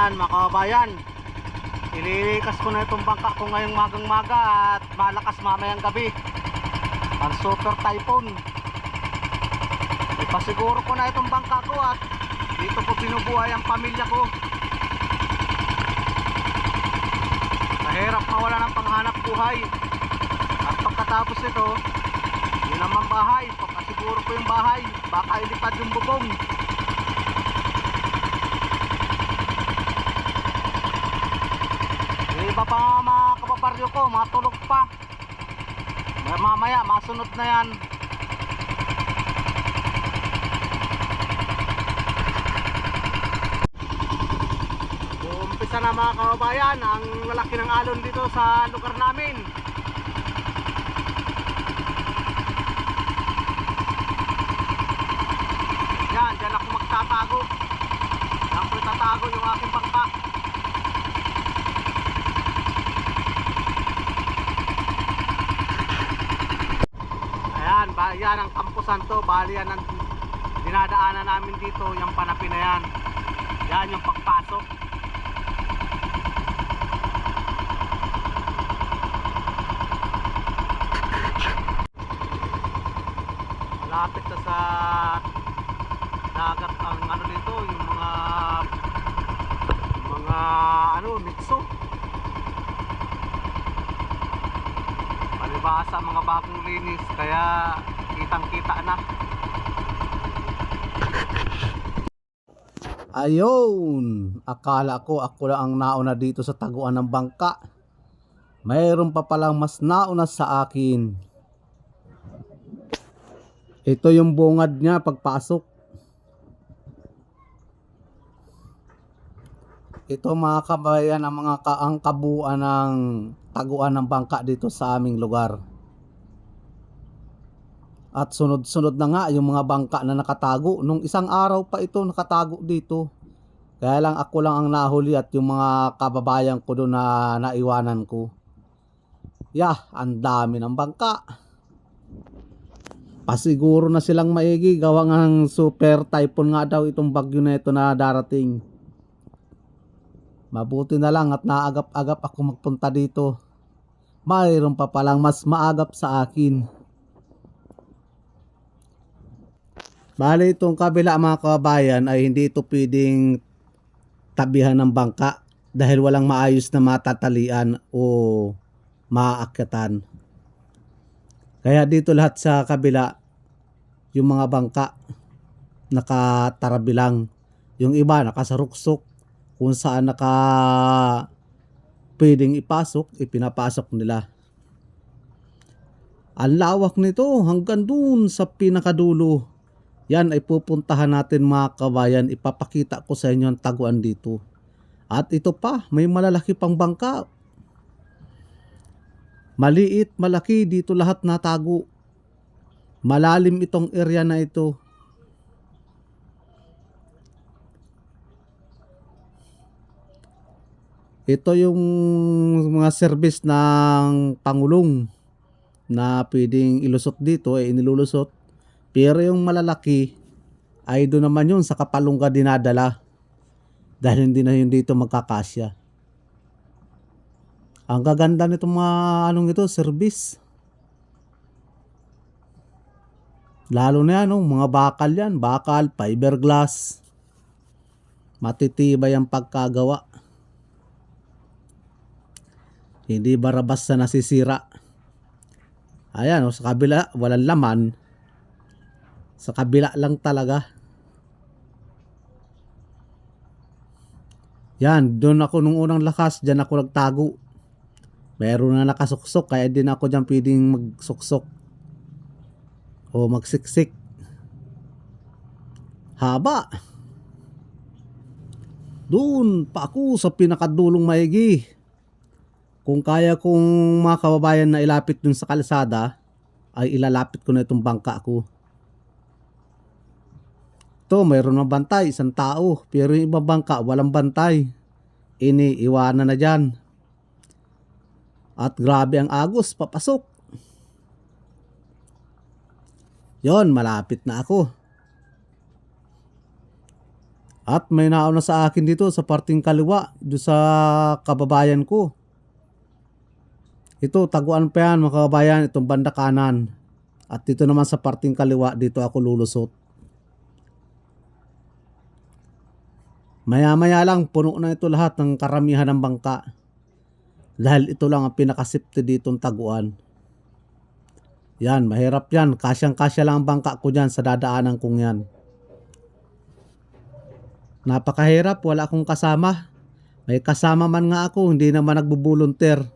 Ayan mga kababayan. Ililikas ko na itong bangka ko ngayong magang maga at malakas mamayang gabi. Ang super typhoon. Ipasiguro ko na itong bangka ko at dito ko binubuhay ang pamilya ko. Mahirap mawala ng panghanap buhay. At pagkatapos nito, yun naman bahay. Pagkasiguro ko yung bahay, baka ilipad yung bubong. Yung iba pa nga mga kababaryo ko, matulog pa. May- Mamaya, masunod na yan. Umpisa na mga kababayan, ang lalaki ng alon dito sa lugar namin. Yan, dyan ako magtatago. Yan ko itatago yung aking bangka. Ayan, ba, yan ang Campo Santo. Bali yan ang dinadaanan namin dito, yung panapi na yan. Yan yung pagpasok. Malapit na sa dagat ang ano nito, yung mga mga ano, mitso. Palibasa mga bagong linis kaya kitang kita na. Ayun, akala ko ako lang ang nauna dito sa taguan ng bangka. Mayroon pa palang mas nauna sa akin. Ito yung bungad niya pagpasok. Ito mga kabayan ang mga ka ng taguan ng bangka dito sa aming lugar. At sunod-sunod na nga yung mga bangka na nakatago. Nung isang araw pa ito nakatago dito. Kaya lang ako lang ang nahuli at yung mga kababayan ko doon na naiwanan ko. Yah, ang dami ng bangka. Pasiguro na silang maigi. Gawa ng super typhoon nga daw itong bagyo na ito na darating. Mabuti na lang at naagap-agap ako magpunta dito. Mayroon pa palang mas maagap sa akin. Bali itong kabila mga kababayan ay hindi ito pwedeng tabihan ng bangka dahil walang maayos na matatalian o maaakyatan. Kaya dito lahat sa kabila yung mga bangka nakatarabi lang. Yung iba nakasaruksok kung saan naka pwedeng ipasok, ipinapasok nila. Ang lawak nito hanggang dun sa pinakadulo. Yan ay pupuntahan natin mga kabayan. Ipapakita ko sa inyo ang taguan dito. At ito pa, may malalaki pang bangka. Maliit, malaki, dito lahat natago. Malalim itong area na ito. Ito yung mga service ng Pangulong na pwedeng ilusot dito ay inilulusot. Pero yung malalaki ay doon naman yun sa kapalungga dinadala. Dahil hindi na yun dito magkakasya. Ang gaganda nitong mga anong ito, service. Lalo na yan, oh, mga bakal yan. Bakal, fiberglass. Matitibay ang pagkagawa. Hindi barabas na nasisira. Ayan, oh, sa kabila, walang laman. Sa kabila lang talaga. Yan, doon ako nung unang lakas, dyan ako nagtago. Meron na nakasuksok, kaya din ako dyan pwedeng magsuksok. O magsiksik. Haba. Doon pa ako sa pinakadulong maigi. Kung kaya kong mga kababayan na ilapit dun sa kalsada, ay ilalapit ko na itong bangka ko. Ito, mayroon ng bantay, isang tao. Pero yung ibang bangka, walang bantay. Iniiwanan na dyan. At grabe ang agos, papasok. Yon, malapit na ako. At may nauna sa akin dito sa parting kaliwa, doon sa kababayan ko. Ito, taguan pa yan mga kababayan, itong banda kanan. At dito naman sa parting kaliwa, dito ako lulusot. Maya-maya lang, puno na ito lahat ng karamihan ng bangka. Dahil ito lang ang pinakasipte ditong taguan. Yan, mahirap yan. Kasyang-kasya lang ang bangka ko dyan sa dadaanan kong yan. Napakahirap, wala akong kasama. May kasama man nga ako, hindi naman nagbubulunter.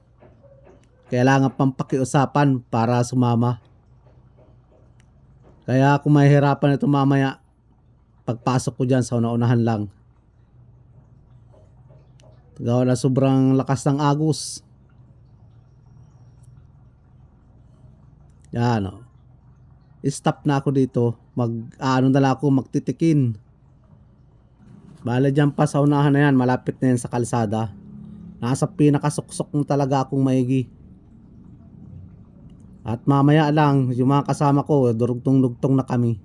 Kailangan pang pakiusapan para sumama. Kaya kung mahirapan ito mamaya, pagpasok ko dyan sa una-unahan lang. Gawa na sobrang lakas ng agos. Yan o. Stop na ako dito. Mag, ano na lang ako, magtitikin. Bala dyan pa sa unahan na yan, malapit na yan sa kalsada. Nasa pinakasuksok mo talaga akong maigi. At mamaya lang, yung mga kasama ko, durugtong-dugtong na kami.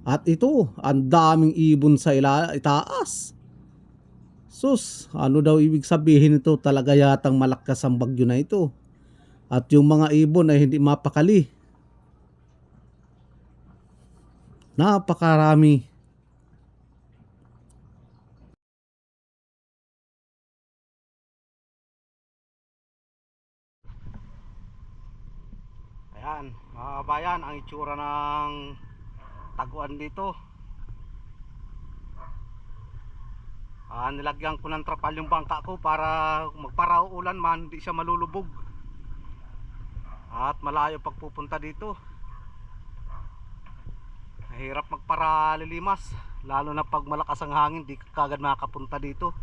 At ito, ang daming ibon sa ila itaas. Sus, ano daw ibig sabihin ito? Talaga yatang malakas ang bagyo na ito. At yung mga ibon ay hindi mapakali. Napakarami. Ayan, mga kabayan, ang itsura ng taguan dito. Ah, nilagyan ko ng trapal yung bangka ko para magparaw ulan man, hindi siya malulubog. At malayo pagpupunta dito. Mahirap magparalilimas, lalo na pag malakas ang hangin, di ka kagad makakapunta dito.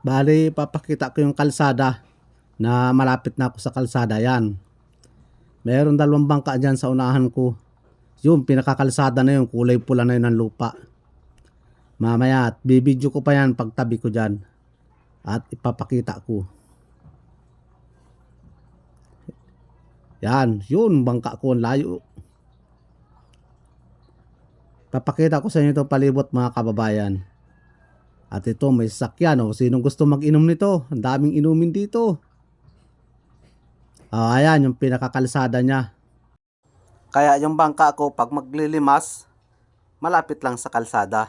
Bali, papakita ko yung kalsada na malapit na ako sa kalsada yan. Meron dalawang bangka dyan sa unahan ko. Yung pinakakalsada na yun, kulay pula na yun ng lupa. Mamaya, at bibidyo ko pa yan pagtabi ko dyan. At ipapakita ko. Yan, yun, bangka ko, layo. Papakita ko sa inyo itong palibot mga kababayan. At ito, may sasakyan. O, sinong gusto mag-inom nito? Ang daming inumin dito. Ah, ayan, yung pinakakalsada niya. Kaya yung bangka ko, pag maglilimas, malapit lang sa kalsada.